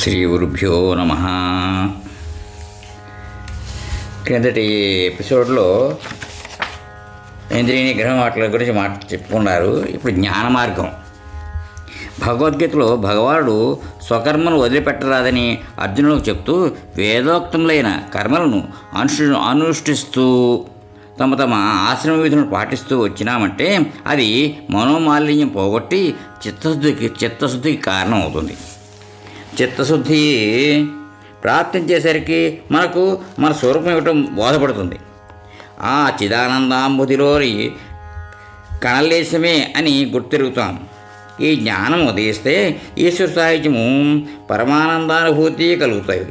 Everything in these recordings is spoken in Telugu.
శ్రీ గురుభ్యో నమ. క్రిందటి ఎపిసోడ్లో ఇంద్రియ నిగ్రహం వాటి గురించి మాట చెప్పుకున్నారు. ఇప్పుడు జ్ఞాన మార్గం. భగవద్గీతలో భగవానుడు స్వకర్మను వదిలిపెట్టరాదని అర్జునులకు చెప్తూ వేదోక్తములైన కర్మలను అనుష్ఠి అనుష్ఠిస్తూ తమ తమ ఆశ్రమ విధులను పాటిస్తూ వచ్చినామంటే అది మనోమాలిన్యం పోగొట్టి చిత్తశుద్ధికి చిత్తశుద్ధికి కారణం అవుతుంది చిత్తశుద్ధి ప్రార్థించేసరికి మనకు మన స్వరూపం ఇవ్వటం బోధపడుతుంది. ఆ చిదానందాంబుదిలోని కణలేశమే అని గుర్తిరుగుతాం. ఈ జ్ఞానం ఉదయిస్తే ఈశ్వర సాహిత్యము పరమానందానుభూతి కలుగుతాయి.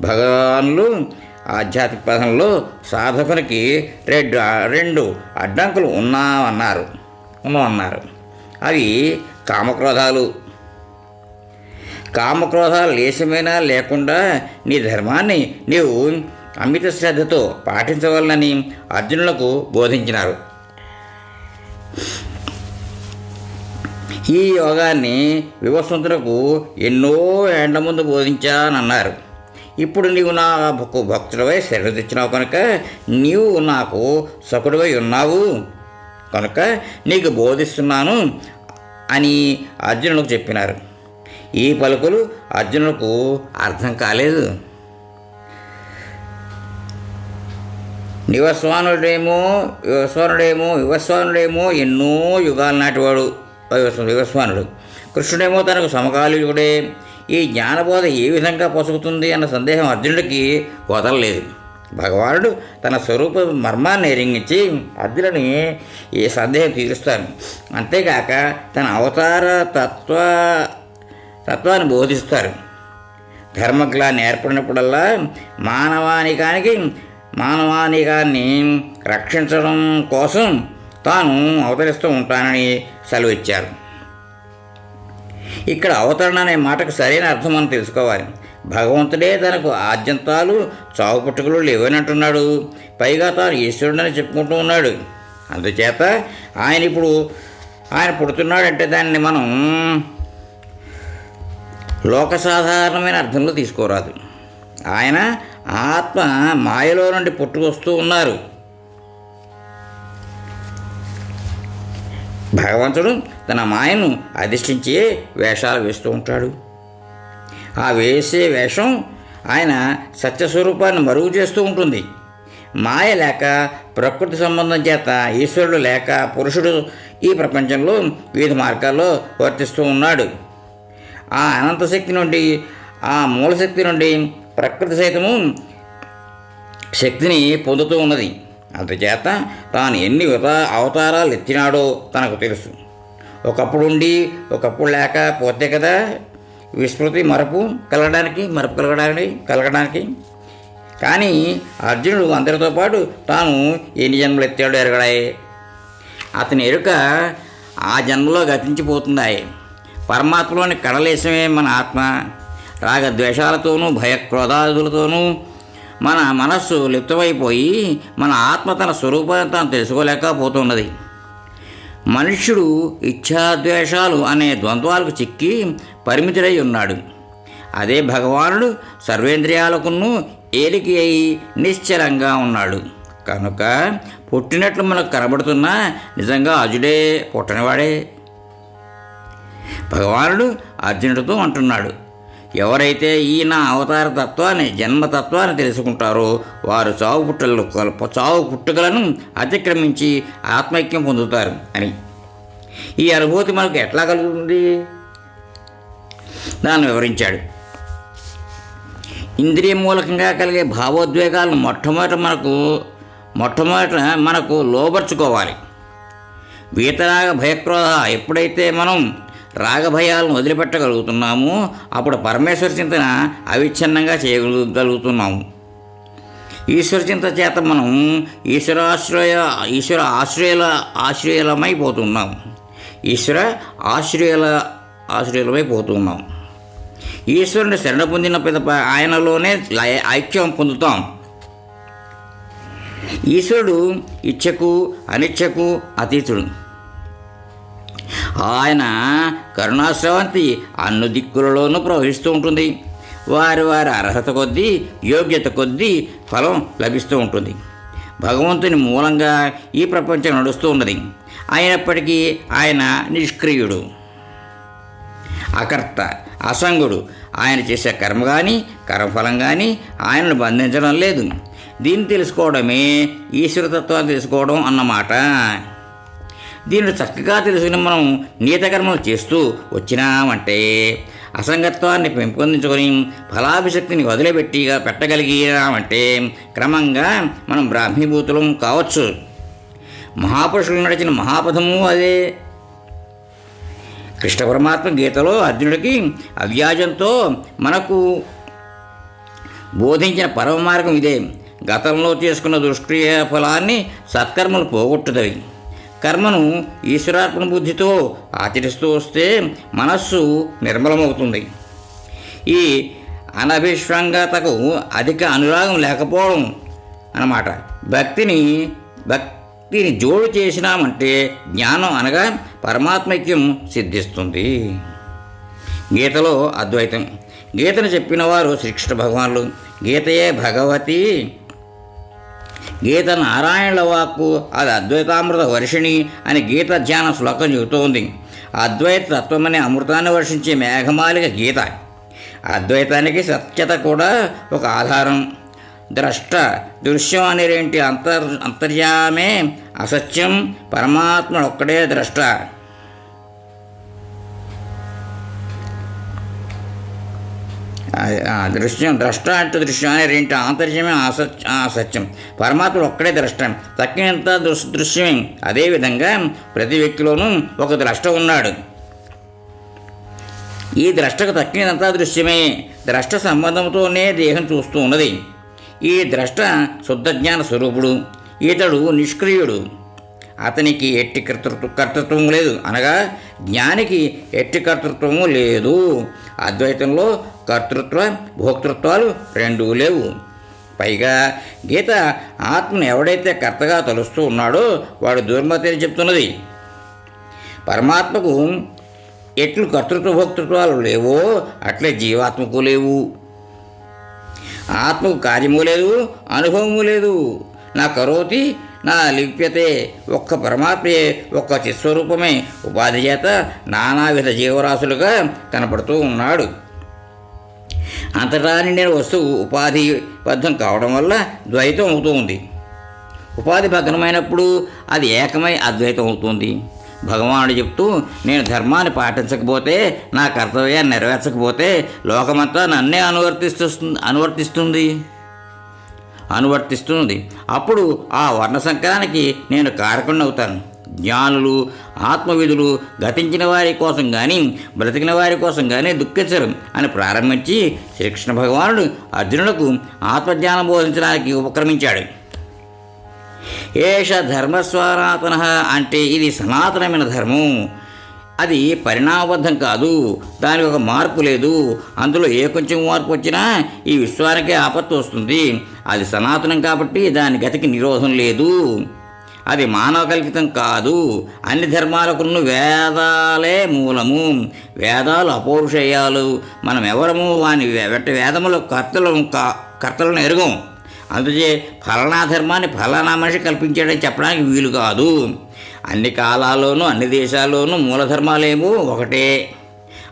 భగవాన్లు ఆధ్యాత్మిక పదంలో సాధకునికి రెండు రెండు అడ్డంకులు ఉన్నామన్నారు ఉన్నామన్నారు అవి కామక్రోధాలు కామక్రోధాలు లేశమైనా లేకుండా నీ ధర్మాన్ని నీవు అమిత శ్రద్ధతో పాటించవాలని అర్జునులకు బోధించినారు. ఈ యోగాన్ని వివసంతులకు ఎన్నో ఏండ్ల ముందు బోధించానన్నారు. ఇప్పుడు నీవు నా భక్తు భక్తుడవై శరణ తెచ్చినావు కనుక నీవు నాకు సకుడువై ఉన్నావు కనుక నీకు బోధిస్తున్నాను అని అర్జునులకు చెప్పినారు. ఈ పలుకులు అర్జునులకు అర్థం కాలేదు. యువస్వానుడేమో యువస్వానుడేమో యువస్వానుడేమో ఎన్నో యుగాల నాటివాడు. యువస్వానుడు. కృష్ణుడేమో తనకు సమకాలీయుడే ఈ జ్ఞానబోధ ఏ విధంగా పొసుగుతుంది అన్న సందేహం అర్జునుడికి వదలలేదు. భగవానుడు తన స్వరూప మర్మాన్ని ఎరింగించి అర్జునుని ఈ సందేహం తీరుస్తాను అంతేకాక తన అవతార తత్వ తత్వాన్ని బోధిస్తారు. ధర్మగ్లాన్ని ఏర్పడినప్పుడల్లా మానవానికానికి మానవానికాన్ని రక్షించడం కోసం తాను అవతరిస్తూ ఉంటానని సెలవిచ్చారు ఇక్కడ అవతరణ అనే మాటకు సరైన అర్థం మనం తెలుసుకోవాలి. భగవంతుడే తనకు ఆద్యంతాలు చావు పుట్టుకలు లేవనంటున్నాడు. పైగా తాను ఈశ్వరుడని చెప్పుకుంటూ ఉన్నాడు. అందుచేత ఆయన ఇప్పుడు ఆయన పుడుతున్నాడంటే దాన్ని మనం లోక సాధారణమైన అర్థంలో తీసుకోరాదు. ఆయన ఆత్మ మాయలో నుండి పుట్టుకొస్తూ ఉన్నారు. భగవంతుడు తన మాయను అధిష్ఠించి వేషాలు వేస్తూ ఉంటాడు. ఆ వేసే వేషం ఆయన సత్యస్వరూపాన్ని మరుగు చేస్తూ ఉంటుంది. మాయ లేక ప్రకృతి సంబంధం చేత ఈశ్వరుడు లేక పురుషుడు ఈ ప్రపంచంలో వివిధ మార్గాల్లో వర్తిస్తూ ఉన్నాడు. ఆ అనంత శక్తి నుండి ఆ మూలశక్తి నుండి ప్రకృతి సైతము శక్తిని పొందుతూ ఉన్నది. అందుచేత తాను ఎన్ని అవతారాలు ఎత్తినాడో తనకు తెలుసు. ఒకప్పుడు ఉండి ఒకప్పుడు లేక పోతే కదా విస్మృతి మరపు కలగడానికి మరపు కలగడానికి కలగడానికి. కానీ అర్జునుడు అందరితో పాటు తాను ఎన్ని జన్మలు ఎత్తాడో ఎరగడాయి. అతని ఎరుక ఆ జన్మలో గతించిపోతున్నాయి పరమాత్మలోని కడలేశమే మన ఆత్మ. రాగద్వేషాలతోనూ భయక్రోధాదులతోనూ మన మనస్సు లిప్తమైపోయి మన ఆత్మ తన స్వరూపాన్ని తాను తెలుసుకోలేకపోతున్నది. మనుష్యుడు ఇచ్ఛాద్వేషాలు అనే ద్వంద్వాలకు చిక్కి పరిమితుడై ఉన్నాడు అదే భగవానుడు సర్వేంద్రియాలకును ఏలికి అయి నిశ్చలంగా ఉన్నాడు. కనుక పుట్టినట్లు మనకు కనబడుతున్నా నిజంగా అజుడే పుట్టనివాడే భగవానుడు అర్జునుడితో అంటున్నాడు. ఎవరైతే ఈ నా అవతార తత్వాన్ని జన్మతత్వాన్ని తెలుసుకుంటారో వారు చావు పుట్టలు చావు పుట్టుకలను అతిక్రమించి ఆత్మైక్యం పొందుతారు అని. ఈ అనుభూతి మనకు ఎట్లా కలుగుతుంది? దాన్ని వివరించాడు. ఇంద్రియ మూలకంగా కలిగే భావోద్వేగాలను మొట్టమొదట మనకు మొట్టమొదట మనకు లోబర్చుకోవాలి. వీతరాగ భయక్రోధ ఎప్పుడైతే మనం రాగభయాలను వదిలిపెట్టగలుగుతున్నాము. అప్పుడు పరమేశ్వర చింతన అవిచ్ఛిన్నంగా చేయగలుగుతున్నాము. ఈశ్వర చింత చేత మనం ఈశ్వరాశ్రయ ఈశ్వర ఆశ్రయాల పోతున్నాం. ఈశ్వర ఆశ్రయాల పోతున్నాం. ఈశ్వరుని శరణ పొందిన పిదప ఆయనలోనే ఐక్యం పొందుతాం. ఈశ్వరుడు ఇచ్చకు అనిచ్ఛకు అతీతుడు. ఆయన కరుణాశ్రవంతి అన్ని దిక్కులలోనూ ప్రవహిస్తూ ఉంటుంది. వారి వారి అర్హత కొద్దీ యోగ్యత కొద్దీ ఫలం లభిస్తూ ఉంటుంది. భగవంతుని మూలంగా ఈ ప్రపంచం నడుస్తూ ఉన్నది. అయినప్పటికీ ఆయన నిష్క్రియుడు. అకర్త అసంగుడు. ఆయన చేసే కర్మ కానీ కర్మఫలం కానీ ఆయనను బంధించడం లేదు. దీన్ని తెలుసుకోవడమే ఈశ్వరతత్వాన్ని తెలుసుకోవడం అన్నమాట. దీనిని చక్కగా తెలుసుకుని మనం నీతకర్మలు చేస్తూ వచ్చినామంటే అసంగత్వాన్ని పెంపొందించుకొని ఫలాభిశక్తిని వదిలిపెట్టి పెట్టగలిగినామంటే క్రమంగా మనం బ్రాహ్మీభూతులం కావచ్చు. మహాపురుషులు నడిచిన మహాపథము అదే. కృష్ణ పరమాత్మ గీతలో అర్జునుడికి అవ్యాజంతో మనకు బోధించిన పరమ మార్గం ఇదే. గతంలో చేసుకున్న దుష్క్రియ ఫలాన్ని సత్కర్మలు పోగొట్టుదవి. కర్మను ఈశ్వరార్పణ బుద్ధితో ఆచరిస్తూ వస్తే మనస్సు నిర్మలమవుతుంది. ఈ అనభిష్వంగతకు అధిక అనురాగం లేకపోవడం అన్నమాట. భక్తిని భక్తిని జోడు చేసినామంటే జ్ఞానం అనగా పరమాత్మైక్యం సిద్ధిస్తుంది. గీతలో అద్వైతం. గీతను చెప్పిన వారు శ్రీకృష్ణ భగవానులు. గీతయే భగవతి. గీత నారాయణుల వాక్కు అది అద్వైతామృత వర్షిణి అని గీత ధ్యాన శ్లోకం చెబుతోంది అద్వైత తత్వమనే అమృతాన్ని వర్షించే మేఘమాలిక గీత. అద్వైతానికి సత్యత కూడా ఒక ఆధారం. ద్రష్ట దృశ్యం అనేటి అంతర్ అంతర్యామే అసత్యం పరమాత్మ ఒక్కడే ద్రష్ట. దృశ్యం ద్రష్ట అంటే దృశ్యం అనే రెండు ఆంతర్యమే అసత్య అసత్యం పరమాత్మ ఒక్కడే ద్రష్టం. తక్కినంత దృశ్ దృశ్యమే. అదేవిధంగా ప్రతి వ్యక్తిలోనూ ఒక ద్రష్ట ఉన్నాడు. ఈ ద్రష్టకు తక్కినంత దృశ్యమే. ద్రష్ట సంబంధంతోనే దేహం చూస్తూ ఉన్నది. ఈ ద్రష్ట శుద్ధ జ్ఞాన స్వరూపుడు. ఇతడు నిష్క్రియుడు. అతనికి ఎట్టి కర్తృత్వ కర్తృత్వం లేదు. అనగా జ్ఞానికి ఎట్టి కర్తృత్వము లేదు. అద్వైతంలో కర్తృత్వ భోక్తృత్వాలు రెండూ లేవు. పైగా గీత ఆత్మను ఎవడైతే కర్తగా తలుస్తూ ఉన్నాడో వాడు దుర్మతి అని చెప్తున్నది. పరమాత్మకు ఎట్లు కర్తృత్వ భోక్తృత్వాలు లేవో అట్లే జీవాత్మకు లేవు. ఆత్మకు కార్యము లేదు అనుభవము లేదు. నా కరోతి నా లిప్యతే ఒక్క పరమాత్మయే ఒక్క చిత్స్వరూపమే. ఉపాధి చేత నానావిధ జీవరాశులుగా కనపడుతూ ఉన్నాడు. అంతటా నిండిన వస్తువు ఉపాధి బద్ధం కావడం వల్ల ద్వైతం అవుతూ ఉంది. ఉపాధి భగ్నమైనప్పుడు అది ఏకమై అద్వైతం అవుతుంది. భగవానుడు చెప్తూ నేను ధర్మాన్ని పాటించకపోతే నా కర్తవ్యాన్ని నెరవేర్చకపోతే లోకమంతా నన్నే అనువర్తిస్తు అనువర్తిస్తుంది. అనువర్తిస్తుంది అప్పుడు ఆ వర్ణ సంకరానికి నేను కారకుణ్ణవుతాను. జ్ఞానులు ఆత్మవిధులు గతించిన వారి కోసం కానీ బ్రతికిన వారి కోసం కానీ దుఃఖించరు అని ప్రారంభించి శ్రీకృష్ణ భగవానుడు అర్జునులకు ఆత్మజ్ఞానం బోధించడానికి ఉపక్రమించాడు. ఏష ధర్మస్వరాతన అంటే ఇది సనాతనమైన ధర్మం. అది పరిణామబద్ధం కాదు. దానికి ఒక మార్పు లేదు. అందులో ఏ కొంచెం మార్పు వచ్చినా ఈ విశ్వానికే ఆపత్తు వస్తుంది. అది సనాతనం కాబట్టి దాని గతికి నిరోధం లేదు. అది మానవ కల్పితం కాదు. అన్ని ధర్మాలకును వేదాలే మూలము. వేదాలు అపౌరుషేయాలు. మనం ఎవరము వాని వెట్ట వేదముల కర్తలను కా- కర్తలను ఎరుగం. అందుచే ఫలానా ధర్మాన్ని ఫలానా మనిషి కల్పించాడని చెప్పడానికి వీలు కాదు. అన్ని కాలాల్లోనూ అన్ని దేశాల్లోనూ మూలధర్మాలేమో ఒకటే.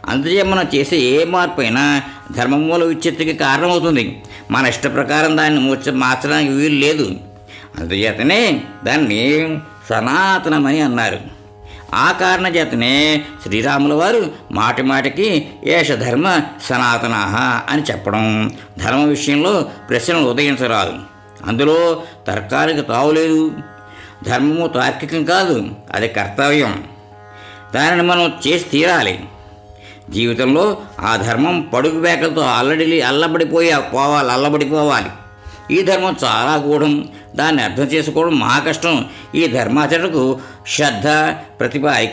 అందుచే మనం చేసే ఏ మార్పు అయినా ధర్మమూల విచ్ఛిత్తికి కారణమవుతుంది. మన ఇష్ట ప్రకారం దాన్ని మూర్చ మార్చడానికి వీలు లేదు. అందుచేతనే దాన్ని సనాతనమని అన్నారు. ఆ కారణ చేతనే శ్రీరాముల వారు మాటి మాటికి ఏష ధర్మ సనాతన అని చెప్పడం ధర్మ విషయంలో ప్రశ్నలు ఉదయించరాదు. అందులో తర్కానికి తావులేదు ధర్మము తార్కికం కాదు అది కర్తవ్యం. దానిని మనం చేసి తీరాలి. జీవితంలో ఆ ధర్మం పడుగు వేకలతో అల్లడి అల్లబడిపోయి పోవాలి అల్లబడిపోవాలి. ఈ ధర్మం చాలా గూఢం. దాన్ని అర్థం చేసుకోవడం మహా కష్టం. ఈ ధర్మాచరణకు శ్రద్ధ ప్రతిపాదిక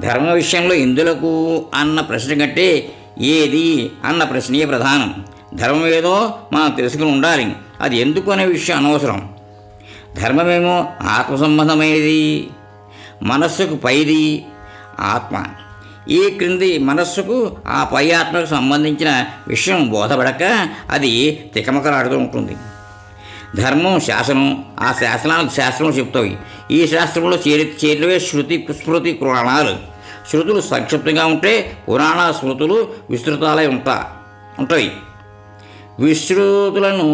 ధర్మ విషయంలో ఇందులకు అన్న ప్రశ్న కంటే ఏది అన్న ప్రశ్నయే ప్రధానం. ధర్మం ఏదో మనం తెలుసుకుని ఉండాలి. అది ఎందుకు అనే విషయం అనవసరం. ధర్మమేమో ఆత్మ సంబంధమైనది. మనస్సుకు పైది ఆత్మ. ఈ క్రింది మనస్సుకు ఆ పై ఆత్మకు సంబంధించిన విషయం బోధపడక అది తికమకలాడుతూ ఉంటుంది. ధర్మం శాసనం ఆ శాసనాలు శాస్త్రం చెప్తాయి. ఈ శాస్త్రంలో చేరి చేరివే శృతి స్మృతి పురాణాలు. శృతులు సంక్షిప్తంగా ఉంటే పురాణ స్మృతులు విస్తృతాలై ఉంటా ఉంటాయి. విశ్రుతులను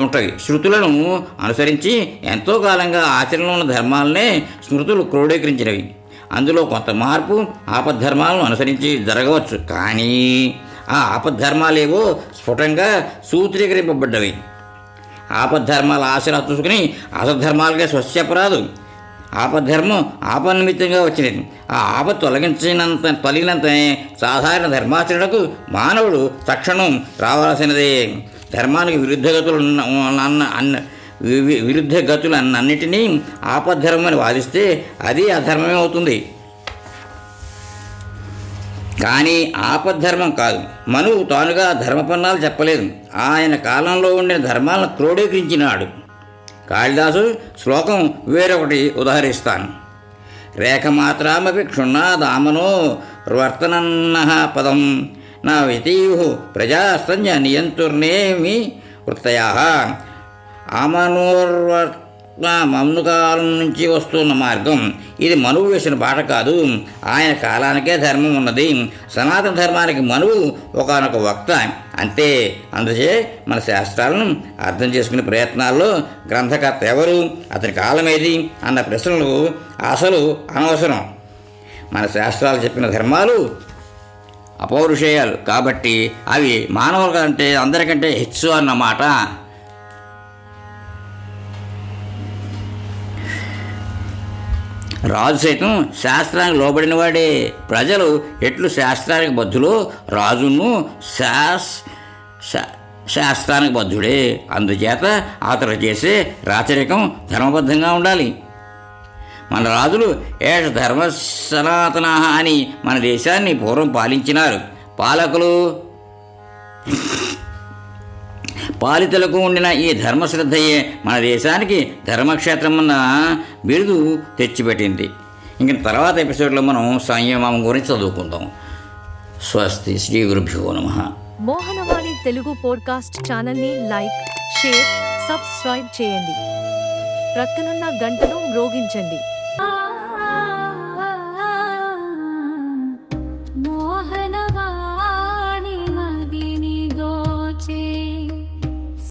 ఉంటాయి. శృతులను అనుసరించి ఎంతో కాలంగా ఆచరణలో ఉన్న ధర్మాలనే స్మృతులు క్రోడీకరించినవి. అందులో కొంత మార్పు ఆపద్ధర్మాలను అనుసరించి జరగవచ్చు. కానీ ఆ ఆపద్ధర్మాలేవో స్ఫుటంగా సూత్రీకరింపబడ్డవి. ఆపద్ధర్మాల ఆశలు చూసుకుని అసద్ధర్మాలుగా స్వచ్ఛపరాదు ఆపద్ధర్మం ఆపనిమిత్తంగా వచ్చినది. ఆ ఆప తొలగించినంత తొలగినంత సాధారణ ధర్మాచరణకు మానవుడు తక్షణం రావాల్సినదే. ధర్మానికి విరుద్ధగతులు అన్న అన్న విరుద్ధ గతులు అన్నిటినీ ఆపద్ధర్మం వాదిస్తే అది అధర్మమే అవుతుంది. కానీ ఆపద్ధర్మం కాదు. మనువు తానుగా ధర్మపన్నాలు చెప్పలేదు. ఆయన కాలంలో ఉండిన ధర్మాలను క్రోడీకరించినాడు. కాళిదాసు శ్లోకం వేరొకటి ఉదాహరిస్తాను. రేఖమాత్రామపి క్షుణ్ణాదామనో వర్తనన్న పదం. నా వ్యతీయు ప్రజాస్తంజ నియంతుర్నేమి వృత్తయా. ఆమనోర్వర్త మమ్ను నుంచి వస్తున్న మార్గం. ఇది మనువు వేసిన బాట కాదు. ఆయన కాలానికే ధర్మం ఉన్నది. సనాతన ధర్మానికి మనువు ఒకనొక వక్త. అంతే. అందుచే మన శాస్త్రాలను అర్థం చేసుకునే ప్రయత్నాల్లో గ్రంథకర్త ఎవరు? అతని కాలం ఏది అన్న ప్రశ్నలు అసలు అనవసరం. మన శాస్త్రాలు చెప్పిన ధర్మాలు అపౌరుషేయాలు. కాబట్టి అవి మానవుల కంటే అందరికంటే హెచ్చు అన్నమాట. రాజు సైతం శాస్త్రానికి లోబడిన వాడే ప్రజలు ఎట్లు శాస్త్రానికి బద్ధులో రాజును శాస్ శా- శాస్త్రానికి బద్ధుడే. అందుచేత అతడు చేసే రాచరికం ధర్మబద్ధంగా ఉండాలి. మన రాజులు ఏష ధర్మ సనాతన అని మన దేశాన్ని పూర్వం పాలించినారు. పాలకులు పాలితులకు ఉండిన ఈ ధర్మశ్రద్ధయే మన దేశానికి ధర్మక్షేత్రమన్న బిరుదు తెచ్చిపెట్టింది. ఇంక తర్వాత ఎపిసోడ్లో మనం సంయమం గురించి చదువుకుందాం. స్వస్తి శ్రీ గురుభ్యో నమ. మోహనవాణి తెలుగు పోడ్కాస్ట్ ఛానల్ని లైక్ షేర్ సబ్స్క్రైబ్ చేయండి. ప్రక్కనున్న గంటను మ్రోగించండి.